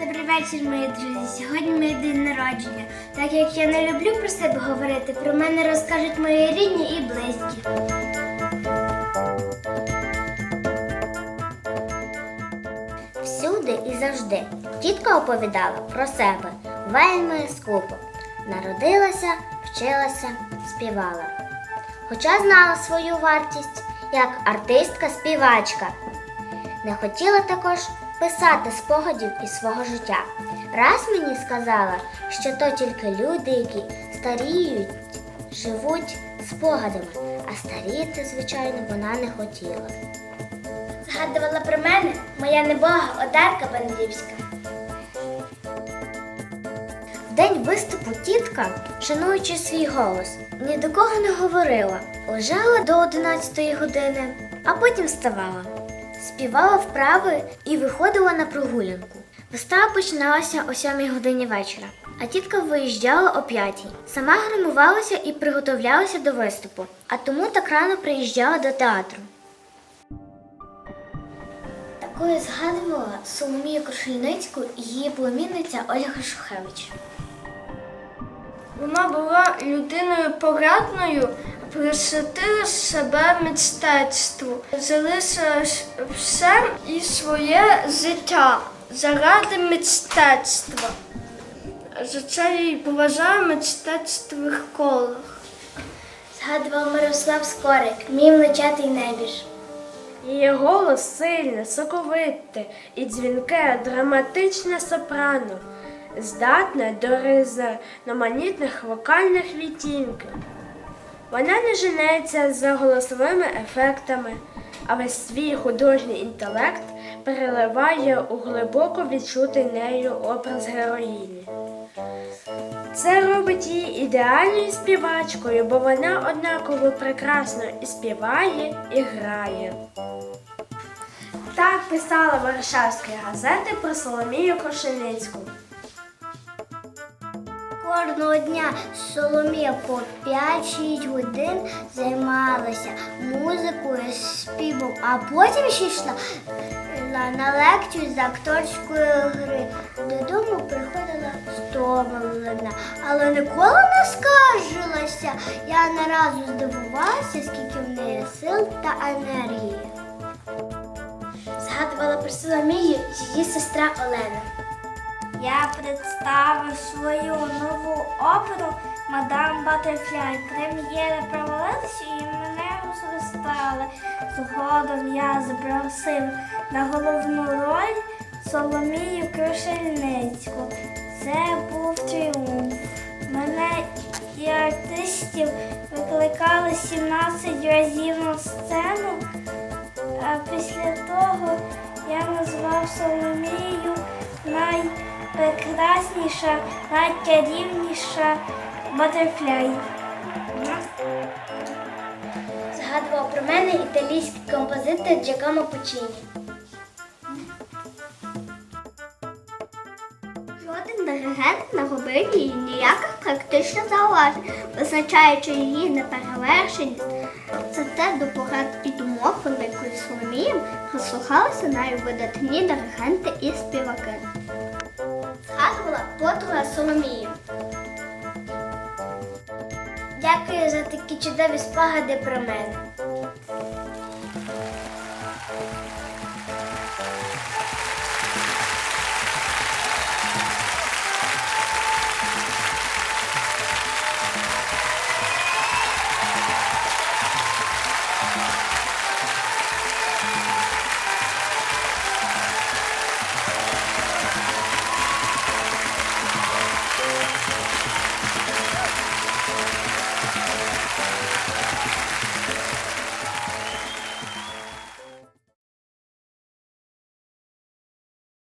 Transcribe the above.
Добрий вечір, мої друзі. Сьогодні мій день народження. Так як я не люблю про себе говорити, про мене розкажуть мої рідні і близькі. Всюди і завжди тітка оповідала про себе вельми скупо. Народилася, вчилася, співала. Хоча знала свою вартість як артистка-співачка. Не хотіла також писати спогадів із свого життя. Раз мені сказала, що то тільки люди, які старіють, живуть спогадами, а старіти, звичайно, вона не хотіла. Згадувала про мене моя небога Одарка Бандрівська. В день виступу тітка, шануючи свій голос, ні до кого не говорила, лежала до 11 години, а потім вставала, співала вправи і виходила на прогулянку. Вистава починалася о 7 годині вечора, а тітка виїжджала о 5. Сама гримувалася і приготовлялася до виступу, а тому так рано приїжджала до театру. Такою згадувала Соломію Крушельницьку і її племінниця Ольга Шухевич. Вона була людиною порадною, присвятила себе мистецтву, залишила все і своє життя заради мистецтва. За це я й поважаю мистецтвих колах. Згадував Мирослав Скорик, мій млечатий небіж. Її голос сильне, соковите і дзвінке, драматичне сопрано, здатне до різноманітних вокальних відтінків. Вона не женеться за голосовими ефектами, а весь свій художній інтелект переливає у глибоко відчутий нею образ героїні. Це робить її ідеальною співачкою, бо вона однаково прекрасно і співає, і грає. Так писала Варшавські газети про Соломію Кошеницьку. Кожного дня Соломія по 5-6 годин займалася музикою, співом, а потім ще йшла на- лекцію з акторської гри. Додому приходила стомлена, але ніколи не скаржилася. Я не разу здивувалася, скільки в неї сил та енергії. Згадувала про Соломію її сестра Олена. Я представив свою нову оперу Мадам Батерфляй. Прем'єра провалилася і мене розростали. Згодом я запросив на головну роль Соломію Крушельницьку. Це був тріумф. Мене і артистів викликали 17 разів на сцену. А після того я назвав Соломію найпрекрасніша, найчарівніша Батерфляй. Згадував про мене італійський композитор Джакомо Пучині. Жоден диригент не робив їй ніяких практичних зауважень, визначаючи її неперевершеність. Це те до порад і думок великої Соломії прислухалися найвидатні диригенти і співаки. Згадувала подруга Соломії. Дякую за такі чудові спогади про мене.